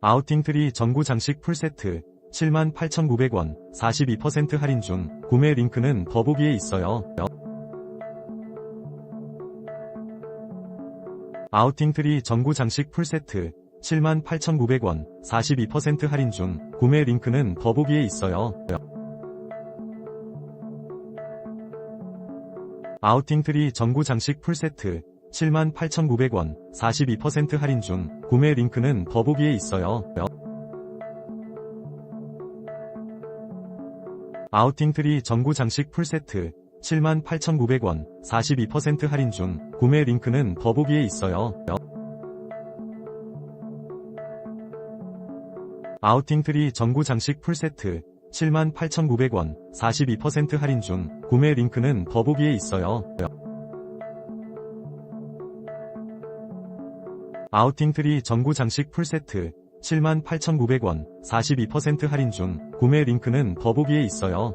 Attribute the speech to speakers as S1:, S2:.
S1: 아우팅 트리 전구 장식 풀세트 78,900원 42% 할인 중 구매 링크는 더보기에 있어요. 아우팅 트리 전구 장식 풀세트 78,900원 42% 할인 중 구매 링크는 더보기에 있어요. 아우팅 트리 전구 장식 풀세트 78,900원 42% 할인 중 구매 링크는 더보기에 있어요. 아우팅 트리 전구 장식 풀세트 78,900원 42% 할인 중 구매 링크는 더보기에 있어요. 아우팅 트리 전구 장식 풀세트 78,900원 42% 할인 중 구매 링크는 더보기에 있어요. 아우팅 트리 전구 장식 풀세트 78,900원 42% 할인 중 구매 링크는 더보기에 있어요.